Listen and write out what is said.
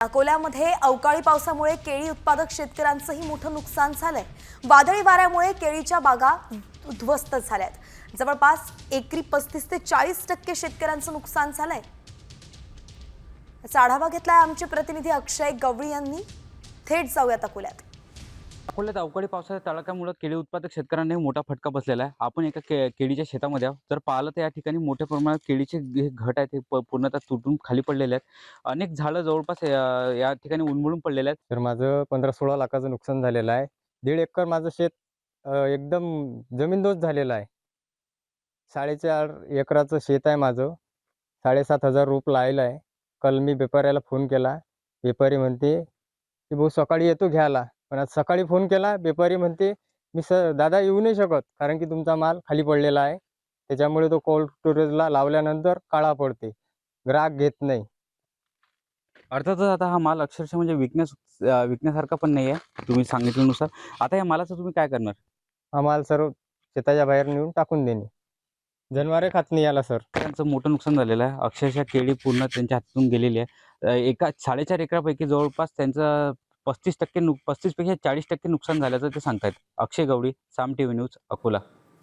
अकोल्यामध्ये अवकाळी पावसामुळे केळी उत्पादक शेतकऱ्यांचंही मोठं नुकसान झालंय. वादळी वाऱ्यामुळे केळीच्या बागा उद्ध्वस्त झाल्यात. जवळपास एकरी पस्तीस ते चाळीस टक्के शेतकऱ्यांचं नुकसान झालंय. याचा आढावा घेतलाय आमचे प्रतिनिधी अक्षय गवळी यांनी. थेट जाऊयात अकोल्यात. अकोल्यात अवकाळी पावसाच्या तडाख्यामुळे केळी उत्पादक शेतकऱ्यांना मोठा फटका बसलेला आहे. आपण एका के केळीच्या शेतामध्ये आहोत. जर पाहिलं तर या ठिकाणी मोठ्या प्रमाणात केळीचे जे घट आहेत ते प- पूर्णतः तुटून खाली पडलेले आहेत. अनेक झाडं जवळपास या ठिकाणी उन्मळून पडलेले आहेत. तर माझं पंधरा सोळा लाखाचं नुकसान झालेलं आहे. दीड एकर माझं शेत एकदम जमीनदोस्त झालेलं आहे. साडेचार एकराचं शेत आहे माझं. साडेसात हजार रोप लायलं आहे. काल मी व्यापाऱ्याला फोन केला. व्यापारी म्हणते की भाऊ सकाळी येतो घ्यायला. पण आज सकाळी फोन केला व्यापारी म्हणते मी स दादा येऊ नाही शकत कारण की तुमचा माल खाली पडलेला आहे. त्याच्यामुळे तो कोल्ड स्टोरेजला लावल्यानंतर काळा पडते. ग्राहक घेत नाही. अर्थातच आता हा माल अक्षरशः म्हणजे विकण्यास विकण्यासारखा पण नाही आहे तुम्ही सांगितल्यानुसार. आता या मालाचं तुम्ही काय करणार? हा माल सर्व शेताच्या बाहेर नेऊन टाकून देणे. जनावरे खात नाही याला सर. त्यांचं मोठं नुकसान झालेलं आहे. अक्षरशः केळी पूर्ण त्यांच्या हातातून गेलेली आहे. एका साडेचार एकरापैकी जवळपास त्यांचं पस्तीस टक्के नु पस्तीसपेक्षा चाळीस टक्के नुकसान झाल्याचं ते सांगतायत. Akshay Gawali Saam T V news Akola.